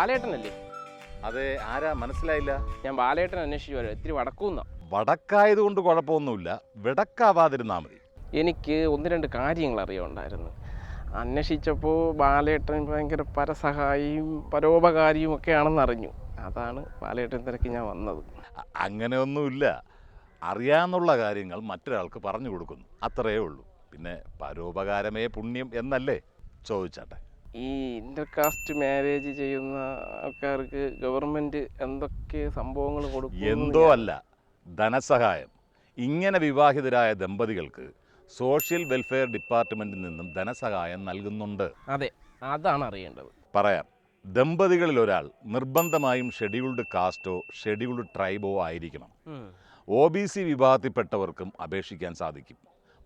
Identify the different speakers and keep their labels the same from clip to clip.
Speaker 1: ബാലേട്ടനല്ലേ?
Speaker 2: അതെ ആരാ? മനസ്സിലായില്ല.
Speaker 1: ഞാൻ ബാലേട്ടൻ അന്വേഷിച്ചു വരാം ഇത്തിരി വടക്കുന്ന.
Speaker 2: വടക്കായതുകൊണ്ട് കുഴപ്പമൊന്നുമില്ല. വിടക്കാവാതിരുന്നാ മതി.
Speaker 1: എനിക്ക് ഒന്ന് രണ്ട് കാര്യങ്ങൾ അറിയുണ്ടായിരുന്നു അന്വേഷിച്ചപ്പോൾ ബാലേട്ടൻ ഭയങ്കര പരസഹായിയും പരോപകാരിയും ഒക്കെ ആണെന്ന് അറിഞ്ഞു അതാണ് ബാലേട്ടൻ തിരക്ക് ഞാൻ വന്നത്.
Speaker 2: അ- അങ്ങനെയൊന്നുമില്ല. അറിയാന്നുള്ള കാര്യങ്ങൾ മറ്റൊരാൾക്ക് പറഞ്ഞു കൊടുക്കുന്നു. അത്രയേ ഉള്ളൂ. പിന്നെ പരോപകാരമേ പുണ്യം എന്നല്ലേ? ചോദിച്ചാട്ടെ.
Speaker 1: ഈ ഇന്റർകാസ്റ്റ് മാരേജ് ചെയ്യുന്ന ആൾക്കാർക്ക് ഗവൺമെന്റ് എന്തൊക്കെ സംഭവങ്ങൾ കൊടുക്കും
Speaker 2: എന്തോ അല്ല. ധനസഹായം. ഇങ്ങനെ വിവാഹിതരായ ദമ്പതികൾക്ക് സോഷ്യൽ വെൽഫെയർ ഡിപ്പാർട്ട്മെന്റിൽ നിന്നും ധനസഹായം നൽകുന്നുണ്ട്.
Speaker 1: അതെ അതാണ് അറിയേണ്ടത്.
Speaker 2: പറയാം. ദമ്പതികളിൽ ഒരാൾ നിർബന്ധമായും ഷെഡ്യൂൾഡ് കാസ്റ്റോ ഷെഡ്യൂൾഡ് ട്രൈബോ ആയിരിക്കണം. ഒ ബി സി വിഭാഗത്തിൽപ്പെട്ടവർക്കും അപേക്ഷിക്കാൻ സാധിക്കും.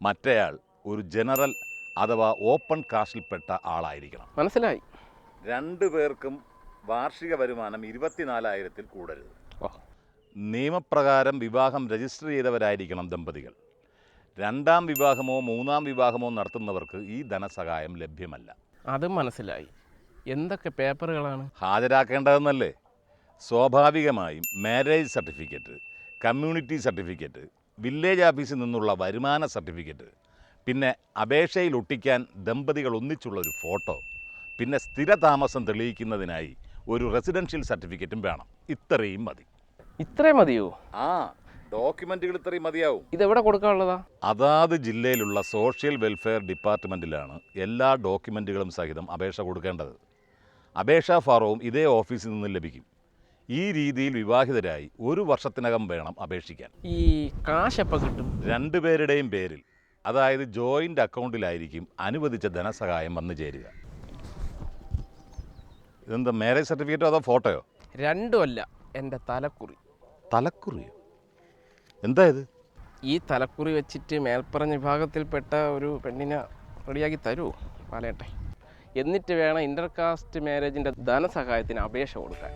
Speaker 2: മറ്റേയാൾ ഒരു ജനറൽ അഥവാ ഓപ്പൺ കാസ്റ്റിൽപ്പെട്ട ആളായിരിക്കണം.
Speaker 1: മനസ്സിലായി.
Speaker 2: രണ്ടു പേർക്കും വാർഷിക വരുമാനം ഇരുപത്തിനാലായിരത്തിൽ കൂടരുത്. നിയമപ്രകാരം വിവാഹം രജിസ്റ്റർ ചെയ്തവരായിരിക്കണം ദമ്പതികൾ. രണ്ടാം വിവാഹമോ മൂന്നാം വിവാഹമോ നടത്തുന്നവർക്ക് ഈ ധനസഹായം ലഭ്യമല്ല.
Speaker 1: അത് മനസ്സിലായി. എന്തൊക്കെ പേപ്പറുകളാണ്?
Speaker 2: ഹാജരാക്കേണ്ടതെന്നല്ലേ? സ്വാഭാവികമായും marriage certificate community certificate village ഓഫീസിൽ നിന്നുള്ള വരുമാന സർട്ടിഫിക്കറ്റ് പിന്നെ അപേക്ഷയിൽ ഒട്ടിക്കാൻ ദമ്പതികൾ ഒന്നിച്ചുള്ള ഒരു ഫോട്ടോ പിന്നെ സ്ഥിരതാമസം തെളിയിക്കുന്നതിനായി ഒരു റെസിഡൻഷ്യൽ സർട്ടിഫിക്കറ്റും വേണം. ഇത്രയും മതി.
Speaker 1: ഇത്രയും മതിയോ?
Speaker 2: ആ ഡോക്യുമെന്റുകൾ ഇത്രയും മതിയാവും.
Speaker 1: ഇതെവിടെ കൊടുക്കാനുള്ളതാ?
Speaker 2: അതാത് ജില്ലയിലുള്ള സോഷ്യൽ വെൽഫെയർ ഡിപ്പാർട്ട്മെന്റിലാണ് എല്ലാ ഡോക്യുമെന്റുകളും സഹിതം അപേക്ഷ കൊടുക്കേണ്ടത്. അപേക്ഷാ ഫാറവും ഇതേ ഓഫീസിൽ നിന്ന് ലഭിക്കും. ഈ രീതിയിൽ വിവാഹിതരായി ഒരു വർഷത്തിനകം വേണം അപേക്ഷിക്കാൻ.
Speaker 1: ഈ കാശ് എപ്പോൾ കിട്ടും?
Speaker 2: രണ്ടുപേരുടെയും പേരിൽ അതായത് ജോയിന്റ് അക്കൗണ്ടിലായിരിക്കും അനുവദിച്ച ധനസഹായം വന്നു ചേരുക. ഇതെന്താ മാരേജ് സർട്ടിഫിക്കറ്റോ അതോ ഫോട്ടോയോ?
Speaker 1: രണ്ടുമല്ല എന്റെ തലക്കുറി.
Speaker 2: തലക്കുറിയോ? എന്താ ഇത്?
Speaker 1: ഈ തലക്കുറി വെച്ചിട്ട് മേൽപ്പറഞ്ഞ വിഭാഗത്തിൽപ്പെട്ട ഒരു പെണ്ണിനെ റെഡിയാക്കി തരുമോ പാലയട്ടെ എന്നിട്ട് വേണം ഇന്റർകാസ്റ്റ് മാരേജിന്റെ ധനസഹായത്തിന് അപേക്ഷ കൊടുക്കാൻ.